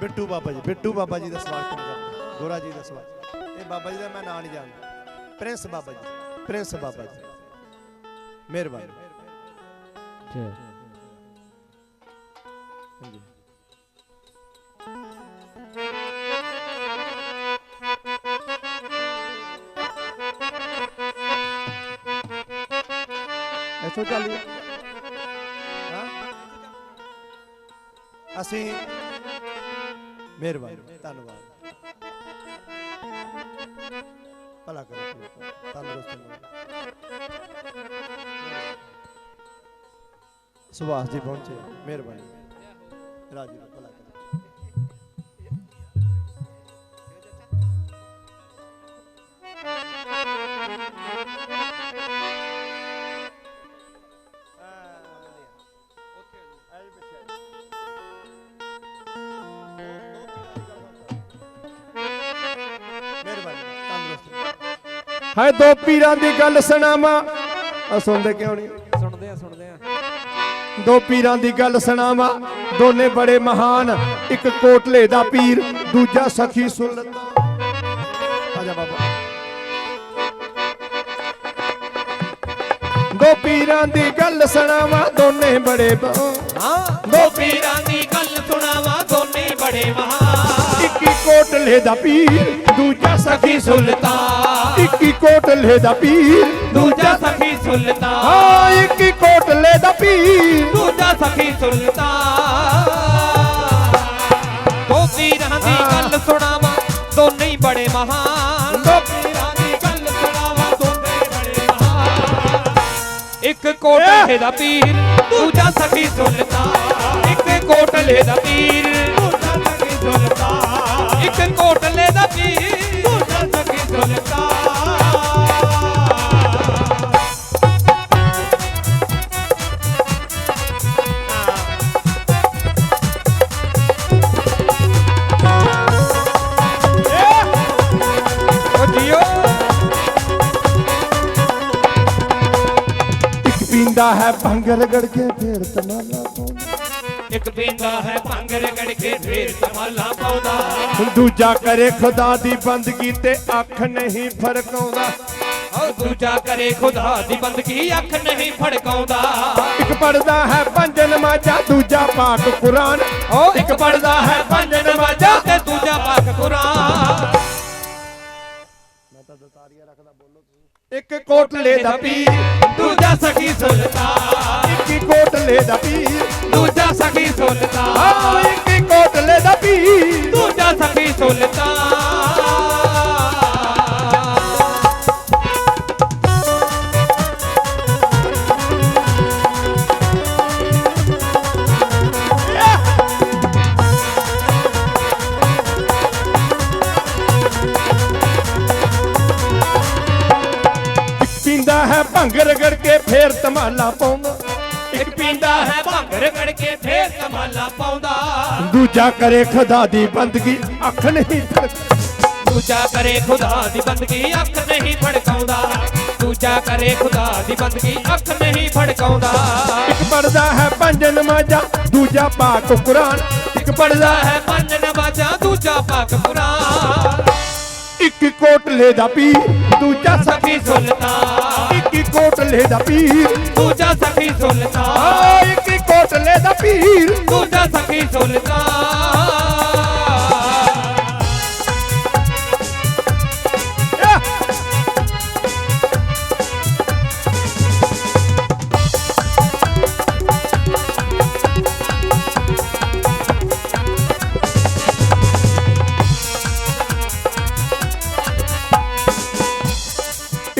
ਬਿੱਟੂ ਬਾਬਾ ਜੀ ਬਿੱਟੂ ਬਾਬਾ ਜੀ ਦਾ ਸਵਾਗਤ ਕਰਦਾ ਗੋਰਾ ਜੀ ਦਾ ਸਵਾਗਤ ਇਹ ਬਾਬਾ ਜੀ ਦਾ ਮੈਂ ਨਾਂ ਨਹੀਂ ਜਾਣਦਾ। Prince Baba ji Prince Baba ji. ਮਿਹਰਬਾਨੀ। ਹਾਂਜੀ। ਹਾਂ? ਅਸੀਂ ਮਿਹਰਬਾਨੀ ਧੰਨਵਾਦ। ਭਲਾ ਕਰੋ ਤੰਦਰੁਸਤ ਰਹੋ। ਸੁਭਾਸ਼ ਜੀ ਪਹੁੰਚੇ ਮਿਹਰਬਾਨੀ। ਰਾਜੂ ਦਾ ਭਲਾ ਕਰੋ। ਹਾਏ ਦੋ ਪੀਰਾਂ ਦੀ ਗੱਲ ਸੁਣਾਵਾਂ। ਆ ਸੁਣਦੇ ਕਿਉਂ ਨਹੀਂ? ਸੁਣਦੇ ਆ ਸੁਣਦੇ ਆ। ਦੋ ਪੀਰਾਂ ਦੀ ਗੱਲ ਸੁਣਾਵਾਂ। ਦੋਨੇ ਬੜੇ ਮਹਾਨ ਇੱਕ ਕੋਟਲੇ ਦਾ ਪੀਰ ਦੂਜਾ ਸਖੀ ਸੁਲਤਾਨ। ਆਜਾ ਬਾਬਾ। ਦੋ ਪੀਰਾਂ ਦੀ ਗੱਲ ਸੁਣਾਵਾਂ ਦੋਨੇ ਬੜੇ ਹਾਂ ਦੋ ਪੀਰਾਂ ਦੀ ਗੱਲ ਸੁਣਾਵਾ ਦੋਨੇ ਬੜੇ ਮਹਾਨ। ਇੱਕੀ ਕੋਟਲੇ ਦਾ ਪੀਰ ਦੂਜਾ ਸਖੀ ਸੁਲਤਾਨ। ਇੱਕੀ ਕੋਟਲੇ ਦਾ ਪੀਰ। ਦੂਜਾ ਸਖੀ ਸੁਲਤਾਨ। ਹਾਂ ਇੱਕੀ ਕੋਟਲੇ ਦਾ ਪੀਰ। ਦੂਜਾ ਸਖੀ ਸੁਲਤਾਨ। ਦੋ ਪੀਰਾਂ ਦੀ ਗੱਲ ਸੁਣਾਵਾ ਦੋਨੇ ਹੀ ਬੜੇ ਮਹਾਨ। ਦੋ ਪੀਰਾਂ ਦੀ ਗੱਲ ਸੁਣਾਵਾ ਦੋਨੇ ਬੜੇ ਮਹਾਨ। ਇੱਕ ਕੋਟਲੇ ਦਾ ਪੀਰ ਦੂਜਾ ਸਖੀ ਸੁਲਤਾਨ। ਇੱਕ ਕੋਟਲੇ ਦਾ ਪੀਰ ਪੀਂਦਾ ਹੈ ਭੰਗ ਰਗੜ ਕੇ ਫੇਰ ਤਮਾਲਾ ਪਾਉਂਦਾ। ਇੱਕ ਪੀਂਦਾ ਹੈ ਭੰਗ ਰਗੜ ਕੇ ਫੇਰ ਤਮਾਲਾ ਪਾਉਂਦਾ। ਦੂਜਾ ਕਰੇ ਖੁਦਾ ਦੀ ਬੰਦਗੀ ਤੇ ਅੱਖ ਨਹੀਂ ਫਰਕਾਉਂਦਾ ਦੂਜਾ ਕਰੇ ਖੁਦਾ ਦੀ ਬੰਦਗੀ ਅੱਖ ਨਹੀਂ ਫੜਕਾਉਂਦਾ। ਇੱਕ ਪੜਦਾ ਹੈ ਪੰਜ ਨਮਾਜ਼ਾਂ ਦੂਜਾ ਪਾਕ ਕੁਰਾਨ। ਓ ਇੱਕ ਪੜਦਾ ਹੈ ਪੰਜ ਨਮਾਜ਼ਾਂ ਤੇ ਦੂਜਾ ਪਾਕ ਕੁਰਾਨ। ਇੱਕ ਕੋਟਲੇ ਦਾ ਪੀਰ ਦੂਜਾ ਸਖੀ ਸੁਲਤਾਨ। ਇੱਕ ਕੋਟਲੇ ਦਾ ਪੀਰ ਦੂਜਾ ਸਖੀ ਸੁਲਤਾਨ। ਇੱਕ ਕੋਟਲੇ ਦਾ ਪੀਰ। ਦੂਜਾ ਸਖੀ ਸੁਲਤਾਨ। ਭੰਗ ਰਗੜ ਕੇ ਫੇਰ ਤਮਾਲਾ ਪਾਉਂਦਾ। ਇੱਕ ਪੀਂਦਾ ਹੈ ਭੰਗ ਰਗੜ ਕੇ ਫੇਰ ਤਮਾਲਾ ਪਾਉਂਦਾ। ਦੂਜਾ ਕਰੇ ਖੁਦਾ ਦੀ ਬੰਦਗੀ ਅੱਖ ਨਹੀਂ ਦੂਜਾ ਕਰੇ ਖੁਦਾ ਦੀ ਬੰਦਗੀ ਅੱਖ ਨਹੀਂ ਫੜਕਾਉਂਦਾ। ਦੂਜਾ ਕਰੇ ਖੁਦਾ ਦੀ ਬੰਦਗੀ ਅੱਖ ਨਹੀਂ ਫੜਕਾਉਂਦਾ। ਇੱਕ ਪੜਦਾ ਹੈ ਪੰਜ ਨਮਾਜ਼ਾਂ ਦੂਜਾ ਪਾਕ ਕੁਰਾਨ। ਇੱਕ ਪੜਦਾ ਹੈ ਪੰਜ ਨਵਾਜ਼ਾਂ ਦੂਜਾ ਪਾਕ ਕੁਰਾਨ। ਇੱਕ ਕੋਟਲੇ ਦਾ ਪੀਰ। ਦੂਜਾ ਸਖੀ ਸੁਲਤਾਨ। ਇੱਕ ਕੋਟਲੇ ਦਾ ਪੀਰ। ਦੂਜਾ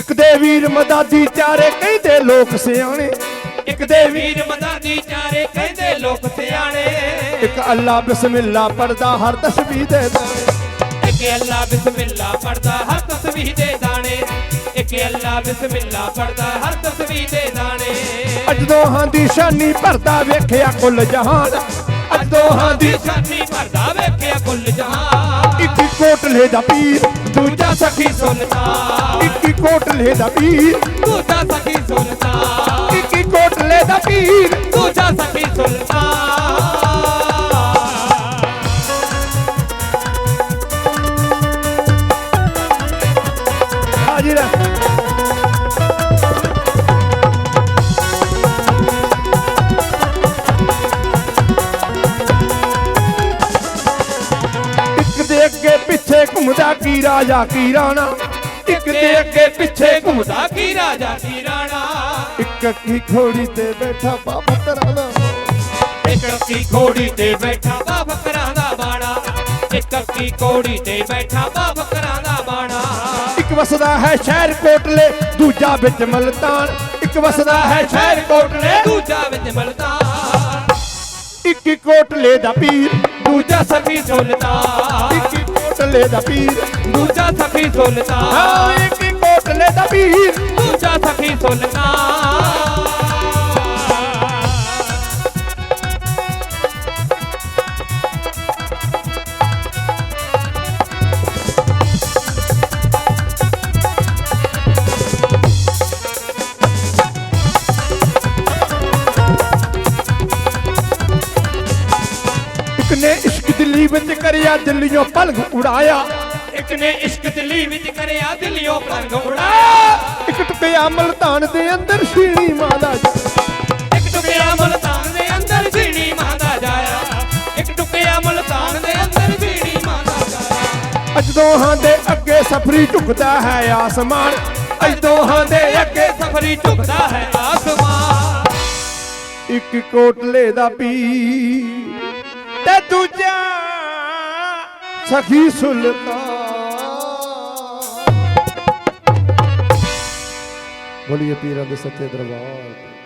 ਇੱਕ ਦੇ ਵੀਰ ਮਦਾਦੀ ਚਾਰੇ ਕਹਿੰਦੇ ਲੋਕ ਸਿਆਣੇ। ਇੱਕ ਦੇ ਵੀਰ ਮਦਾਦੀ ਚਾਰੇ ਕਹਿੰਦੇ ਲੋਕ ਸਿਆਣੇ। ਇੱਕ ਅੱਲਾ ਬਿਸਮਿਲ੍ਲਾ ਪੜਦਾ ਹਰ ਤਸਬੀਹ ਦੇ ਦਾਣੇ। ਇੱਕ ਅੱਲਾ ਬਿਸਮਿਲ੍ਲਾ ਪੜਦਾ ਹਰ ਤਸਬੀਹ ਦੇ ਦਾਣੇ। ਇੱਕ ਅੱਲਾ ਬਿਸਮਿਲ੍ਲਾ ਪੜਦਾ ਹਰ ਤਸਬੀਹ ਦੇ ਦਾਣੇ। ਅੱਜ ਦੋਹਾਂ ਦੀ ਸ਼ਾਨੀ ਭਰਦਾ ਵੇਖਿਆ ਕੁੱਲ ਜਹਾਨ। ਅੱਜ ਦੋਹਾਂ ਦੀ ਸ਼ਾਨੀ ਭਰਦਾ ਵੇਖਿਆ ਕੁੱਲ ਜਹਾਨ। ਇੱਕ ਕੋਟਲੇ ਦਾ ਪੀਰ ਦੂਜਾ ਸਖੀ ਸੁਣਦਾ ਇੱਕੀ ਕੋਟਲੇ ਦਾ ਪੀਰ। ਦੂਜਾ ਸਖੀ ਸੁਣਦਾ ਇੱਕੀ ਕੋਟਲੇ ਦਾ ਪੀਰ। ਦੂਜਾ ਸਖੀ ਸੁਣਦਾ ਸੁਲਤਾਨ ਕੀ ਰਾਜਾ ਕੀ ਰਾਣਾ ਇੱਕ ਦੇ ਅੱਗੇ ਪਿੱਛੇ ਘੁੰਮਦਾ ਘੁੰਮਦਾ ਕੀ ਰਾਜਾ ਕੀ ਰਾਣਾ ਇੱਕ ਕੀ ਘੋੜੀ ਤੇ ਬੈਠਾ ਬਾਬਾ ਤੇਰਾ ਦਾ ਇੱਕ ਕੀ ਘੋੜੀ ਤੇ ਬੈਠਾ ਬਾ ਬੱਕਰਾਂ ਦਾ ਬਾਣਾ। ਇੱਕ ਕੀ ਘੋੜੀ ਤੇ ਬੈਠਾ ਬਾ ਬੱਕਰਾਂ ਦਾ ਬਾਣਾ। ਇੱਕ ਵਸਦਾ ਹੈ ਸ਼ਹਿਰ ਕੋਟਲੇ ਦੂਜਾ ਵਿੱਚ ਮਲਤਾਨ। ਇੱਕ ਵਸਦਾ ਹੈ ਸ਼ਹਿਰ ਕੋਟਲੇ ਦੂਜਾ ਵਿੱਚ ਮਲਤਾ ਇੱਕ ਕੋਟਲੇ ਦਾ ਪੀਰ ਦੂਜਾ ਸਖੀ ਸੁਲਤਾਨ। ਕੋਟਲੇ ਦਾ ਪੀਰ। ਦੂਜਾ ਸਖੀ ਹਾਂ ਸੁਲਤਾਨ ਇੱਕ ਹੀ ਕੋਟਲੇ ਦਾ ਪੀਰ। ਦੂਜਾ ਸਖੀ ਸੁਲਤਾਨ ਵਿੱਚ ਕਰਿਆ ਦਿੱਲੀੋਂ ਪਲਗ ਉਡਾਇਆ। ਇੱਕ ਨੇ ਇਸ਼ਕ ਦਿੱਲੀ ਵਿੱਚ ਕਰਿਆ ਦਿੱਲੀੋਂ ਪਲੰਗ ਉਡਾਇਆ। ਇੱਕ ਟੁਕਿਆ ਮਲਤਾਨ ਦੇ ਅੰਦਰ ਸ਼ੀਣੀ ਮਾਦਾ ਇੱਕ ਟੁਕਿਆ ਮਲਤਾਨ ਦੇ ਅੰਦਰ ਜੀਣੀ ਮਾਂ ਦਾ ਜਾਇਆ। ਇੱਕ ਟੁਕਿਆ ਮਲਤਾਨ ਦੇ ਅੰਦਰ ਜੀਣੀ ਮਾਂ ਦਾ ਜਾਇਆ। ਅੱਜ ਦੋਹਾਂ ਦੇ ਅੱਗੇ ਸਫਰੀ ਝੁਕਦਾ ਹੈ ਆਸਮਾਨ। ਅੱਜ ਦੋਹਾਂ ਦੇ ਅੱਗੇ ਸਫਰੀ ਝੁਕਦਾ ਹੈ ਆਸਮਾਨ। ਇੱਕ ਕੋਟਲੇ ਦਾ ਪੀਰ ਤੇ ਦੂਜਾ ਸਖੀ ਸੁਲਤਾਨ ਬੋਲੀਏ ਪੀਰਾਂ ਦੇ ਸੱਚੇ ਦਰਬਾਰ